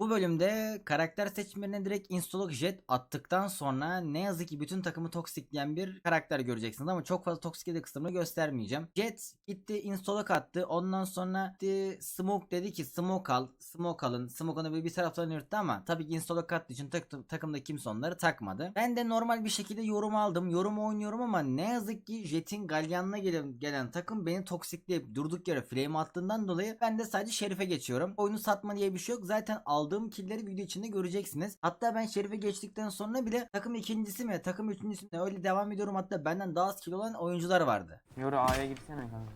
Bu bölümde karakter seçimlerine direkt instalok jet attıktan sonra ne yazık ki bütün takımı toksikleyen bir karakter göreceksiniz ama çok fazla toksiklediği kısmını göstermeyeceğim. Jet gitti instalok attı ondan sonra gitti smoke dedi ki smoke al smoke alın smoke onu bir taraftan yırttı ama tabii ki instalok attığı için tak- takımda kimse onları takmadı. Ben de normal bir şekilde yorum aldım yorum oynuyorum ama ne yazık ki Jet'in galyanına gelen, gelen takım beni toksikleyip durduk yere flame attığından dolayı ben de sadece Şerif'e geçiyorum. Oyunu satma diye bir şey yok. Zaten aldığım killleri video içinde göreceksiniz. Hatta ben Şerif'e geçtikten sonra bile takım ikincisi mi takım üçüncüsü mi öyle devam ediyorum. Hatta benden daha az kill olan oyuncular vardı. Yoru A'ya gitsene kanka.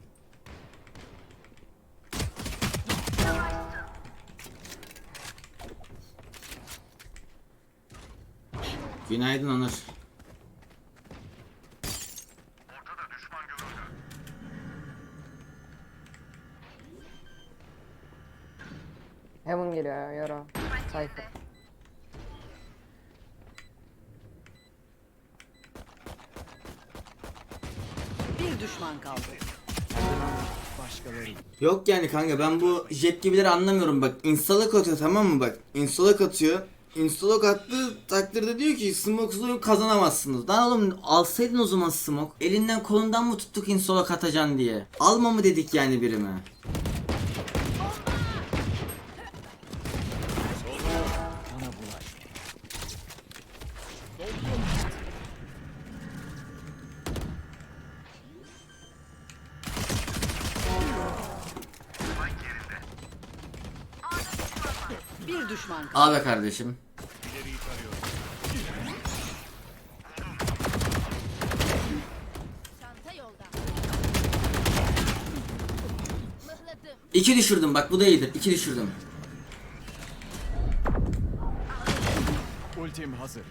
Günaydın Onur. Geliyor ya yara. Sayfa. Bir düşman kaldı. Yok yani kanka ben bu jet gibileri anlamıyorum bak instalok atıyor tamam mı bak instalok atıyor instalok attığı takdirde diyor ki smoke'suz oyun kazanamazsınız. Lan oğlum alsaydın o zaman smoke. Elinden kolundan mı tuttuk instalok atacaksın diye. Alma mı dedik yani birime. Bir düşman kaldı. Al be kardeşim. İki düşürdüm bak bu da iyidir. İki düşürdüm. Ultim hazır.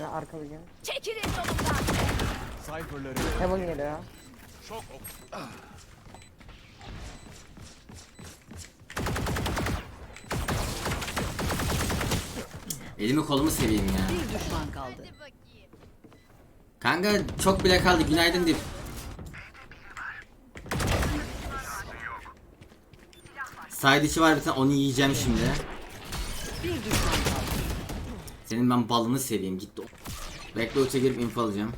Ya arka bir gel. Çekilin yolumdan. Cypher'ları Heaven geliyor şok ok. Elimi kolumu seveyim ya. Bir düşman kaldı. Kanka çok bile kaldı günaydın deyip. Side içi var bir tane onu yiyeceğim şimdi. Bir düşman kaldı. Senin ben balını seveyim gitti. Bekle uça girip info alacağım.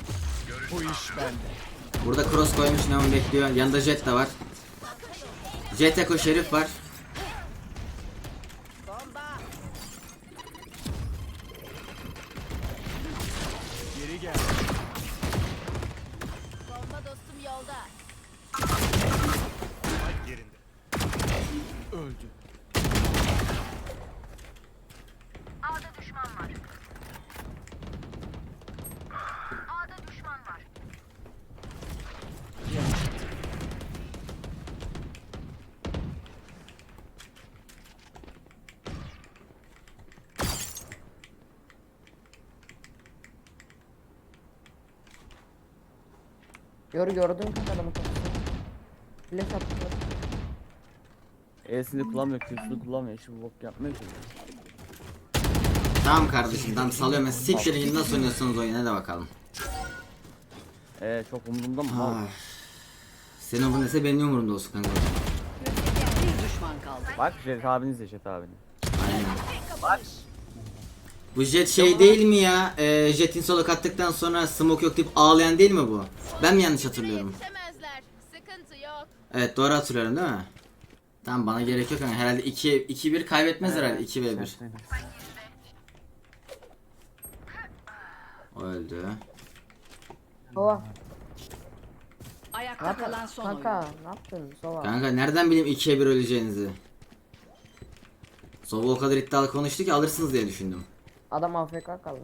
Bu iş bende. Burada cross koymuş ne onu bekliyor. Yanında jet de var. Jet Eko Şerif var. Geri gel. Bomba dostum yolda. Öldü. Yoru gördün mü adamın kafasını? Flash attı. E'sini kullanmıyor, Q'sunu kullanmıyor. Hiç bok yapmıyor ki. Tamam kardeşim tamam salıyorum ben siktirin nasıl oynuyorsunuz oyunu hadi bakalım. E çok umurumda mı? Ah. Senin umurun neyse benim umurumda olsun kanka. Bir düşman kaldı. Bak Jet abiniz de Jet abini. Aynen. Bu jet şey değil mi ya? Ee, jetin solo kattıktan sonra smoke yok deyip ağlayan değil mi bu? Ben mi yanlış hatırlıyorum? Yetişemezler. Sıkıntı yok. Evet doğru hatırlıyorum değil mi? Tamam bana gerek yok kanka herhalde 2 2 1 kaybetmez herhalde 2 ve 1. Öldü. Sova. Ayakta kalan son Kanka oyun. ne yaptın? Sova. Kanka nereden bileyim 2'ye 1 öleceğinizi? Sova o kadar iddialı konuştu ki alırsınız diye düşündüm. Adam AFK kaldı.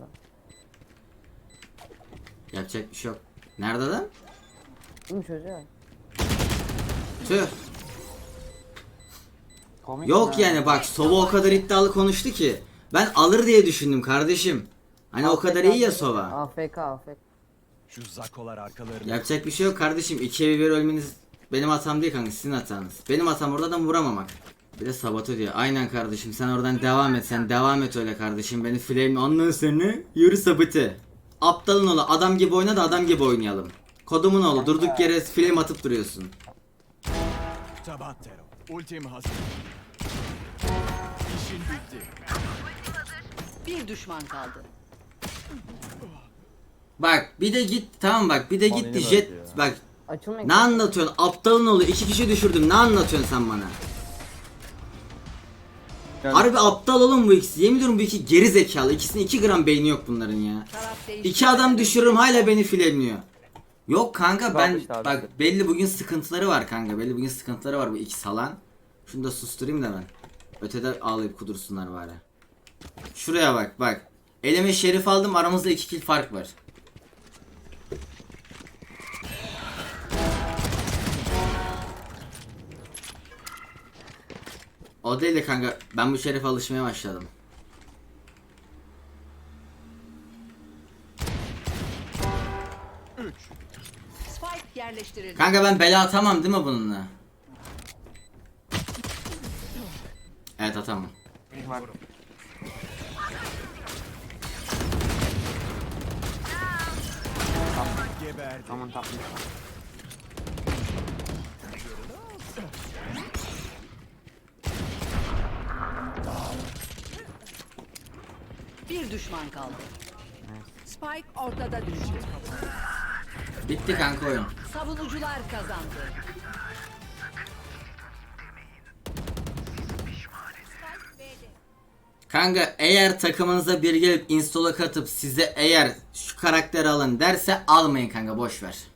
Yapacak bir şey yok. Nerede adam? Değil mi çocuğa? Tüh. Komik Yok ya. yani bak Sova o kadar iddialı konuştu ki. Ben alır diye düşündüm kardeşim. Hani o kadar iyi ya Sova. AFK AFK. Şu zakolar arkalarını. Yapacak bir şey yok kardeşim. 2'ye 1 ölmeniz benim hatam değil kanka sizin hatanız. Benim hatam orada da vuramamak. Bir de sabote diyor. Aynen kardeşim sen oradan devam et. Sen devam et öyle kardeşim. Beni flame ondan sonra yürü sabote. Aptalın oğlu adam gibi oyna da adam gibi oynayalım. Kodumun oğlu durduk yere flame atıp duruyorsun. Tabattero. Ultim hazır. Bir düşman kaldı. Bak bir de git tamam bak bir de gitti yine jet bak Açılmayın. ne anlatıyorsun aptalın oğlu iki kişi düşürdüm ne anlatıyorsun sen bana Yani Harbi aptal oğlum bu ikisi. Yemin ediyorum bu iki geri zekalı. İkisinin 2 gram beyni yok bunların ya. İki adam düşürürüm hala beni fileliyor Yok kanka ben bak belli bugün sıkıntıları var kanka belli bugün sıkıntıları var bu iki salan. Şunu da susturayım da ben. Ötede ağlayıp kudursunlar bari. Şuraya bak bak. Elime şerif aldım aramızda 2 kill fark var O değil de kanka ben bu şerefe alışmaya başladım. Spike yerleştirildi. Kanka ben bela atamam değil mi bununla? Evet atamam. Geberdi. Aman tatlım. Bir düşman kaldı. Spike ortada düştü. Bitti kanka oyun. Savunucular kazandı. Kanka eğer takımınıza biri gelip install'a katıp size eğer şu karakteri alın derse almayın kanka boş ver.